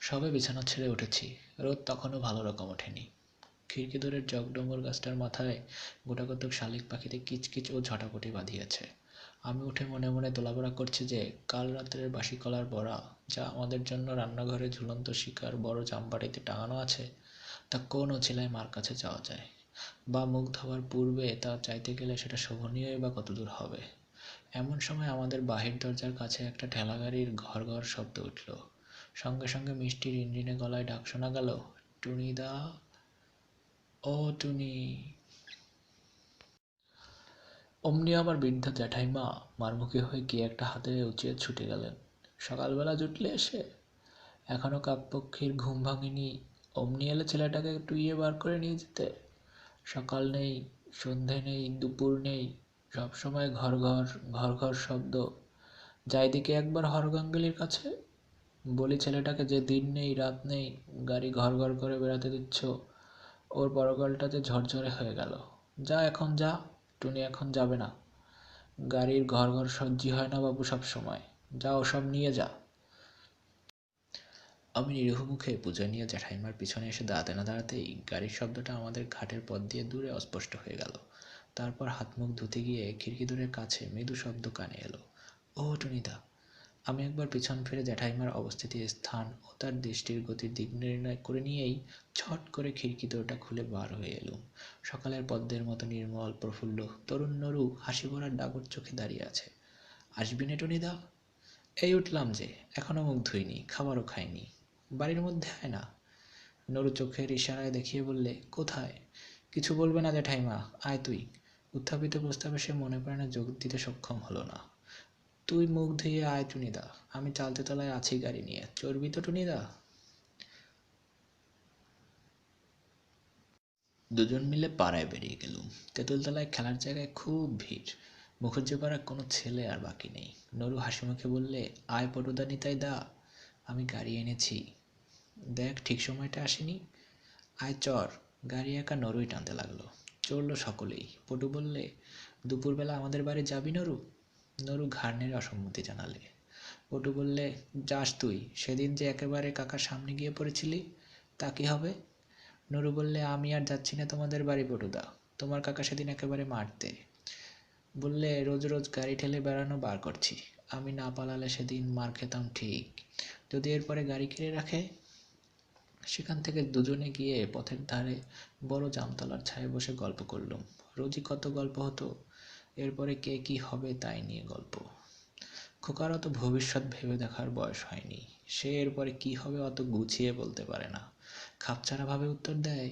সবে বিছানা ছেড়ে উঠেছি। রোদ তখনও ভালো রকম ওঠেনি। খিড়কি দূরের জগডম্বর গাছটার মাথায় গোটাকতক শালিক পাখিতে কিচকিচ ও ঝটাপটি বাঁধিয়েছে। আমি উঠে মনে মনে তোলাবড়া করছি যে, কাল রাত্রের বাসি কলার বড়া, যা আমাদের জন্য রান্নাঘরে ঝুলন্ত শিকার বড় জামবাড়িতে টাঙানো আছে, তা কোন অছিলায় মার কাছে যাওয়া যায়? বা মুখ ধোয়ার পূর্বে তা চাইতে গেলে সেটা শোভনীয়ই বা কতদূর হবে? এমন সময় আমাদের বাহির দরজার কাছে একটা ঠেলাগাড়ির ঘর ঘর শব্দ উঠল। সঙ্গে সঙ্গে মিষ্টি রিনরিনে গলায় ডাক শোনা গেল, টুনিদা, ও টুনি। অমনি আমার বৃদ্ধা জ্যাঠাইমা মারমুখী হয়ে কি একটা হাতে উঁচিয়ে ছুটে গেলেন। সকালবেলা জুটলে এসে? এখনও কাকপক্ষীর ঘুম ভাঙিনি। অমনি এলে ছেলেটাকে টুইয়ে বার করে নিয়ে যেতে। সকাল নেই, সন্ধে নেই, দুপুর নেই, সবসময় ঘর ঘর ঘর ঘর শব্দ। যাই দিকে একবার হরগাঙ্গুলির কাছে বলি ছেলেটাকে যে দিন নেই, রাত নেই, গাড়ি ঘর ঘর করে বেড়াতে দিচ্ছ, ওর পরকালটা যে ঝরঝরে হয়ে গেল। যা এখন যা, টুনি এখন যাবে না। গাড়ির ঘর ঘর সজ্জি হয় না বাবু সব সময়। যা, ওসব নিয়ে যা। আমি নিরীহ মুখে পুজো নিয়ে জ্যাঠাইমার পিছনে এসে দাঁড়াতে না দাঁড়াতেই গাড়ির শব্দটা আমাদের ঘাটের পথ দিয়ে দূরে অস্পষ্ট হয়ে গেল। তারপর হাত মুখ ধুতে গিয়ে খিড়কি দূরের কাছে মৃদু শব্দ কানে এলো। ও টুনিদা আমি একবার পিছন ফিরে জ্যাঠাইমার অবস্থিতির স্থান ও তার দৃষ্টির গতির দিক নির্ণয় করে নিয়েই ছট করে খিড়কি দোরটা খুলে বার হয়ে এলুম। সকালের পদ্মের মতো নির্মল, প্রফুল্ল, তরুণ নরু হাসি ভরার ডাগর চোখে দাঁড়িয়ে আছে। আসবি নে টুনিদা এই উঠলাম যে এখনও মুখ ধুইনি, খাবারও খাইনি। বাড়ির মধ্যে আয় না। নরু চোখের ইশারায় দেখিয়ে বললে, কোথায়? কিছু বলবে না জ্যাঠাইমা, আয় তুই। উত্থাপিত প্রস্তাবে সে মনে প্রাণে যোগ দিতে সক্ষম হলো না। তুই মুখ ধুয়ে আয় টুনিদা। আমি চালতে তলায় আছি গাড়ি নিয়ে। চড়বি তো টুনিদা? দুজন মিলে পাড়ায় বেরিয়ে গেলুম। তেঁতুলতলায় খেলার জায়গায় খুব ভিড়। মুখুজ্জেপাড়ার কোনো ছেলে আর বাকি নেই। নরু হাসি মুখে বললে, আয় পটুদা নিতাই দা, আমি গাড়ি এনেছি। দেখ, ঠিক সময়টা আসেনি। আয় চর। গাড়ি একা নরুই টানতে লাগল। চড়লো সকলেই। পটু বললে, দুপুরবেলা আমাদের বাড়ি যাবি নরু? নরু ঘাড় নেড়ে অসম্মতি জানালে। পটু বললে, যাস তুই, সেদিন যে একেবারে কাকার সামনে গিয়ে পড়েছিলি, তা কি হবে? নরু বললে, আমি আর যাচ্ছি না তোমাদের বাড়ি পটুদা তোমার কাকা সেদিন একেবারে মারতে। বললে, রোজ রোজ গাড়ি ঠেলে বেড়ানো বার করছি। আমি না পালালে সেদিন মার খেতাম ঠিক। যদি এরপরে গাড়ি কিনে রাখে? সেখান থেকে দুজনে গিয়ে পথের ধারে বড় জামতলার ছায়ে বসে গল্প করলুম। রোজই কত গল্প হতো এরপরে কে কি হবে তাই নিয়ে গল্প। খোকার অত ভবিষ্যৎ ভেবে দেখার বয়স হয়নি। সে এরপরে কি হবে অত গুছিয়ে বলতে পারে না। খাপছাড়াভাবে উত্তর দেয়,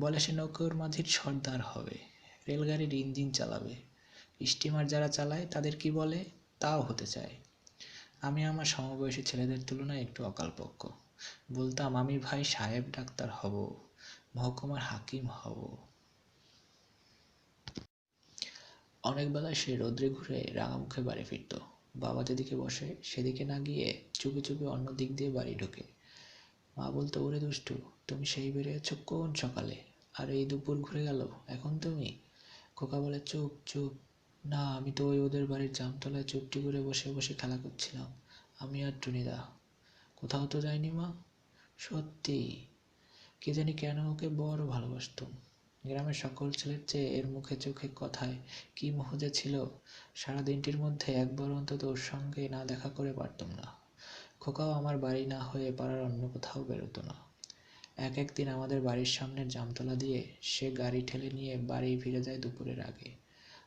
বলে সে নৌকোর মাঝির সর্দার হবে। রেলগাড়ির ইঞ্জিন চালাবে। স্টিমার যারা চালায়, তাদের কি বলে? তাও হতে চায়। আমি আমার সমবয়সী ছেলেদের তুলনায় একটু অকালপক্ষ বলতাম, আমি ভাই সাহেব ডাক্তার হব, মহকুমার হাকিম হব। অনেক বেলায় সে রোদ্রে ঘুরে রাঙা মুখে বাড়ি ফিরত। বাবা যেদিকে বসে, সেদিকে না গিয়ে চুপি চুপি অন্য দিক দিয়ে বাড়ি ঢোকে। মা বলতো, ওরে দুষ্টু, তুমি সেই বেরিয়েছ কোন সকালে? আর এই দুপুর ঘুরে গেল, এখন তুমি? খোকা বলে, চুপ চুপ। না, আমি তো ওই ওদের বাড়ির জামতলায় চুপটি করে বসে বসে খেলা করছিলাম। আমি আর টুনিদা। কোথাও তো যাইনি মা? সত্যি। কে জানি কেন ওকে বড় ভালোবাসতুম গ্রামের সকল ছেলের চেয়ে এর মুখে চোখে কথায় কি মোহ যে ছিল, সারা দিনটির মধ্যে একবার অন্তত ওর সঙ্গে না দেখা করে পারতাম না। খোকাও আমার বাড়ি না হয়ে পাড়ার অন্য কোথাও বেরোতো না। এক একদিন আমাদের বাড়ির সামনের জামতলা দিয়ে সে গাড়ি ঠেলে নিয়ে বাড়ি ফিরে যায় দুপুরের আগে।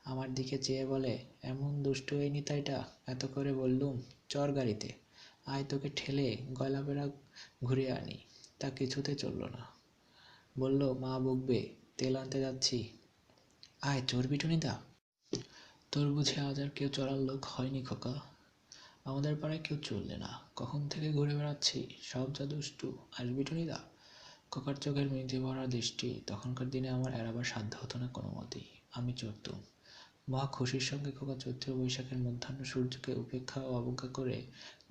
আমার দিকে চেয়ে বলে, এমন দুষ্টু এই নিতাইটা? এত করে বললুম, চর গাড়িতে। আয় তোকে ঠেলে গয়লাবেড়া ঘুরে আনি। তা কিছুতে চলল না। বলল, মা বকবে তেল আনতে যাচ্ছি। আয় চর্বি টুনিদা তোর বুঝে আজ আর কেউ চড়ার লোক হয়নি খোকা। আমাদের পাড়ায় কেউ চললে না। কখন থেকে ঘুরে বেড়াচ্ছি? সব যা দুষ্টু। আসবি টুনিদা খোকার চোখের মেঘে ভরা দৃষ্টি। তখনকার দিনে আমার এড়াবার সাধ্য হতো না কোনো মতেই। আমি চড়তুম। মা খুশির সঙ্গে খোকা চৈত্র বৈশাখের মধ্যাহ্ন সূর্যকে উপেক্ষা ও অবজ্ঞা করে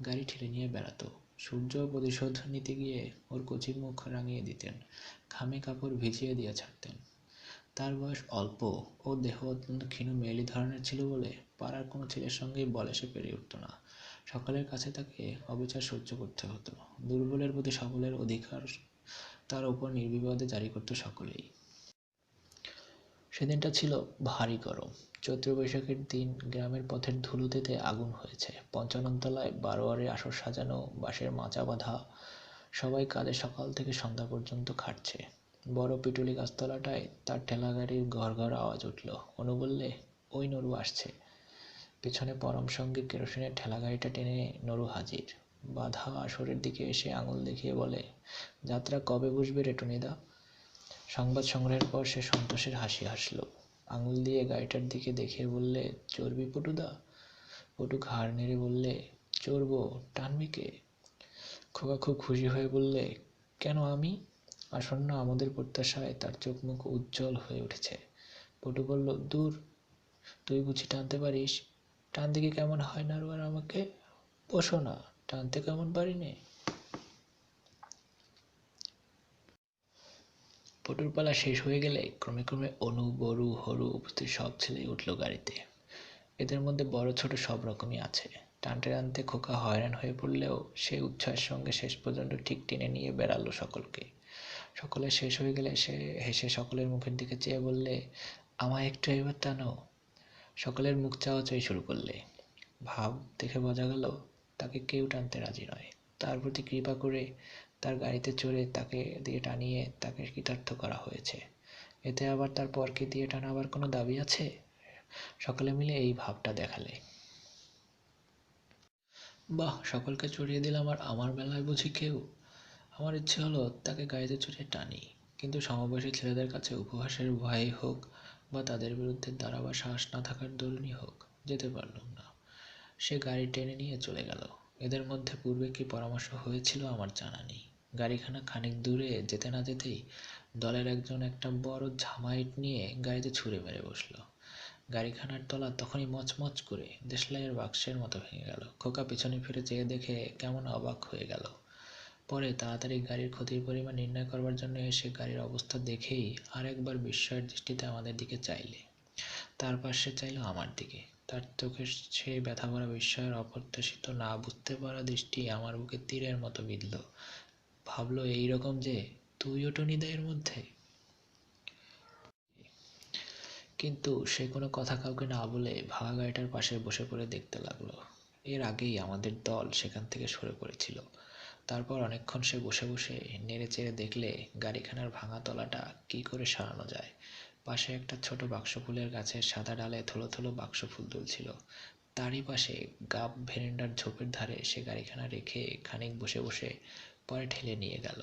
গাড়ি ঠেলে নিয়ে বেড়াতো। সূর্য প্রতিশোধ নিতে গিয়ে ওর কচি মুখ রাঙিয়ে দিতেন, ঘামে কাপড় ভিজিয়ে দিয়ে ছাড়তেন। তার বয়স অল্প ও দেহ অত্যন্ত ক্ষীণ মেয়েলি ধরনের ছিল বলে পাড়ার কোনো ছেলের সঙ্গেই বলে সে পেরে উঠত না। সকলের কাছে তাকে অবিচার সহ্য করতে হতো। দুর্বলের প্রতি সবলের অধিকার তার ওপর নির্বিবাদে জারি করতো সকলেই। সেদিনটা ছিল ভারী গরম। চৈত্র বৈশাখের দিন গ্রামের পথের ধুলোতেতে আগুন হয়েছে। পঞ্চাননতলায় বারোয়ারে আসর সাজানো, বাঁশের মাচা বাঁধা, সবাই কাজে সকাল থেকে সন্ধ্যা পর্যন্ত খাটছে। বড় পিটুলি গাছতলাটায় তার ঠেলা গাড়ির ঘর ঘর আওয়াজ উঠল। অনু বললে, ওই নরু আসছে। পেছনে পরম সঙ্গে কেরোসিনের ঠেলা গাড়িটা টেনে নরু হাজির। বাধা আসরের দিকে এসে আঙুল দেখিয়ে বলে, যাত্রা কবে বসবে রে টুনিদা? সংবাদ সংগ্রহের পর সে সন্তোষের হাসি হাসল। আঙুল দিয়ে গাড়িটার দিকে দেখিয়ে বললে, চর্বি পটুদা? পটু ঘাড় নেড়ে বললে চড়বো টানবি কে? খোকা খুব খুশি হয়ে বললে, কেন আমি? আসন্ন আমাদের প্রত্যাশায় তার চোখ মুখ উজ্জ্বল হয়ে উঠেছে। পটু বলল, দূর, তুই বুঝি টানতে পারিস? টান দিকে কেমন হয় না আর আমাকে? বসো না, টানতে কেমন পারি নে পটুর পালা শেষ হয়ে গেলে ক্রমে ক্রমে অনু, বরু, হরু উপস্থিত সব ছেলেই উঠল গাড়িতে। এদের মধ্যে বড় ছোট সব রকমই আছে। টানতে টানতে খোকা হয়রান হয়ে পড়লেও সে উচ্ছ্বাসের সঙ্গে শেষ পর্যন্ত ঠিক টেনে নিয়ে বেড়ালো সকলকে। সকলে শেষ হয়ে গেলে সে হেসে সকলের মুখের দিকে চেয়ে বললে, আমায় একটু এবার টানো। সকলের মুখ চাওয়া চাওয়াচাই শুরু করলে। ভাব দেখে বোঝা গেল, তাকে কেউ টানতে রাজি নয়। তার প্রতি কৃপা করে তার গাড়িতে চড়ে তাকে দিয়ে টানিয়ে তাকে কৃতার্থ করা হয়েছে। এতে আবার তার পরকে দিয়ে টানাবার কোনো দাবি আছে? সকলে মিলে এই ভাবটা দেখালে। বাহ, সকলকে চড়িয়ে দিলাম আর আমার বেলায় বুঝি কেউ? আমার ইচ্ছে হলো তাকে গাড়িতে চড়িয়ে টানি, কিন্তু সমবয়সী ছেলেদের কাছে উপহাসের ভয়ে হোক বা তাদের বিরুদ্ধে দাঁড়াবার সাহস না থাকার দরুনই হোক, যেতে পারলাম না। সে গাড়ি টেনে নিয়ে চলে গেল। এদের মধ্যে পূর্বে কি পরামর্শ হয়েছিল আমার জানা নেই। গাড়িখানা খানিক দূরে যেতে না যেতেই দলের একজন একটা বড় ঝামাইট নিয়ে গাড়িতে ছুঁড়ে মেরে বসল। গাড়িখানার তলা তখনই মচমচ করে দেশলাইয়ের বাক্সের মতো ভেঙে গেল। খোকা পিছনে ফিরে চেয়ে দেখে কেমন অবাক হয়ে গেল। পরে তাড়াতাড়ি গাড়ির ক্ষতির পরিমাণ নির্ণয় করবার জন্য এসে গাড়ির অবস্থা দেখেই আরেকবার বিস্ময়ের দৃষ্টিতে আমাদের দিকে চাইলে। তার পাশে চাইল আমার দিকে। তার চোখের সেই ব্যথা ভরা বিস্ময়ের অপ্রত্যাশিত না বুঝতে পারা দৃষ্টি আমার বুকে তীরের মতো বিঁধল। ভাবলো, এইরকম যে তুইও টনিদা এর মধ্যে? কিন্তু সে কোনো কথা কাউকে না বলে ভাঙা গাড়িটার পাশে বসে পড়ে দেখতে লাগল। এর আগেই আমাদের দল সেখান থেকে সরে পড়েছিল। তারপর অনেকক্ষণ সে বসে বসে নেড়ে চেড়ে দেখলে গাড়িখানার ভাঙা তলাটা কী করে সারানো যায়। পাশে একটা ছোট বাক্স ফুলের গাছের সাদা ডালে থলো থলো বাক্স ফুল তুলছিল। তারই পাশে গাব ভেরেন্ডার ঝোপের ধারে সে গাড়িখানা রেখে খানিক বসে বসে পরে ঠেলে নিয়ে গেল।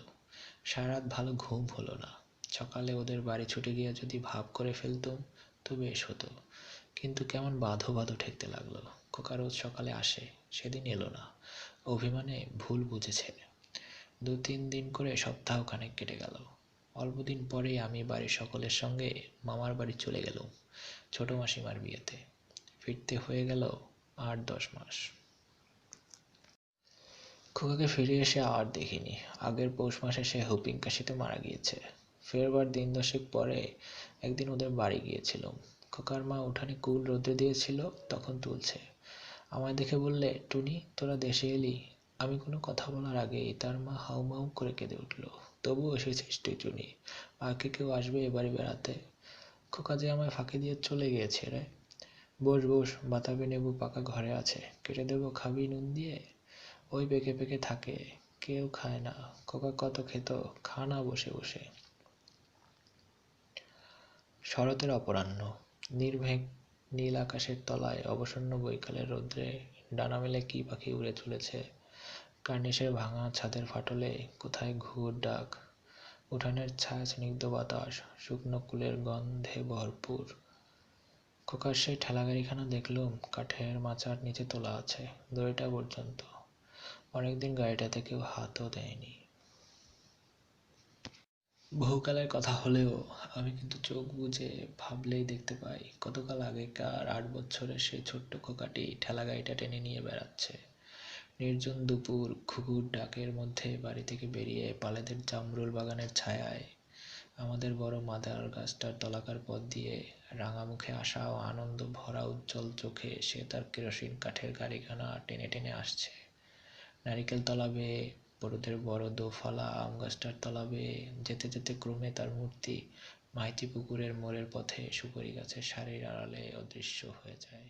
সারা রাত ভালো ঘুম হলো না। সকালে ওদের বাড়ি ছুটে গিয়ে যদি ভাব করে ফেলতুম, তো বেশ হতো। কিন্তু কেমন বাঁধো বাঁধো ঠেকতে লাগল। খোকা রোজ সকালে আসে, সেদিন এলো না। অভিমানে ভুল বুঝেছে। দু তিন দিন করে সপ্তাহ খানেক কেটে গেল। অল্প দিন পরেই আমি বাড়ির সকলের সঙ্গে মামার বাড়ি চলে গেলুম, ছোট মাসিমার বিয়েতে। ফিরতে হয়ে গেল আট দশ মাস। খোকাকে ফিরে এসে আর দেখিনি। আগের পৌষ মাসে সে হুপিং কাশিতে মারা গিয়েছে। ফেরবার দিন দশেক পরে একদিন ওদের বাড়ি গিয়েছিলাম। খোকার মা উঠানে কুল রোদে দিয়েছিল, তখন তুলছে। আমায় দেখে বললে, টুনি, তোরা দেশে এলি। আমি কোনো কথা বলার আগেই তার মা হাউমাউ করে কেঁদে উঠল। তবুও এসেছিস তুই টুনি আর কে কেউ আসবে এবারে বেড়াতে। খোকা যে আমায় ফাঁকি দিয়ে চলে গিয়েছে রে। বস বস, বাতাবি নেবু পাকা ঘরে আছে। কেটে দেবো খাবি নুন দিয়ে? ওই পেকে পেকে থাকে, কেউ খায় না। খোকা কত খেত, খা না বসে বসে। শরতের অপরাহ্ন। নির্ভেক নীল আকাশের তলায় অবসন্ন বৈকালের রৌদ্রে ডানা মেলে কি পাখি উড়ে চলেছে কার্নিশের ভাঙা ছাদের ফাটলে কোথায় ঘুঘুর ডাক? উঠানের ছায়া স্নিগ্ধ বাতাস, শুকনো কুলের গন্ধে ভরপুর। খোকার সেই ঠেলাগাড়িখানা দেখলুম, কাঠের মাচার নিচে তোলা আছে দড়িটা পর্যন্ত। অনেকদিন গাড়িটাতে কেউ হাতও দেয়নি। বহুকালের কথা হলেও আমি কিন্তু চোখ বুজে ভাবলেই দেখতে পাই, কতকাল আগেকার আট বছরের সেই ছোট্ট খোকাটি ঠেলা গাড়িটা টেনে নিয়ে বেড়াচ্ছে। নির্জন দুপুর ঘুঘুর ডাকের মধ্যে বাড়ি থেকে বেরিয়ে পালেদের জামরুল বাগানের ছায়ায় আমাদের বড় মাদার গাছটার তলাকার পথ দিয়ে রাঙা মুখে আশা ও আনন্দ ভরা উজ্জ্বল চোখে সে তার কেরোসিন কাঠের গাড়িখানা টেনে টেনে আসছে। নারিকেল তলা বেয়ে বড়দের বড় দোফালা আম গাছটার তলা বেয়ে যেতে যেতে ক্রমে তার মূর্তি মাইতি পুকুরের মোড়ের পথে সুপারি গাছের সারির আড়ালে অদৃশ্য হয়ে যায়।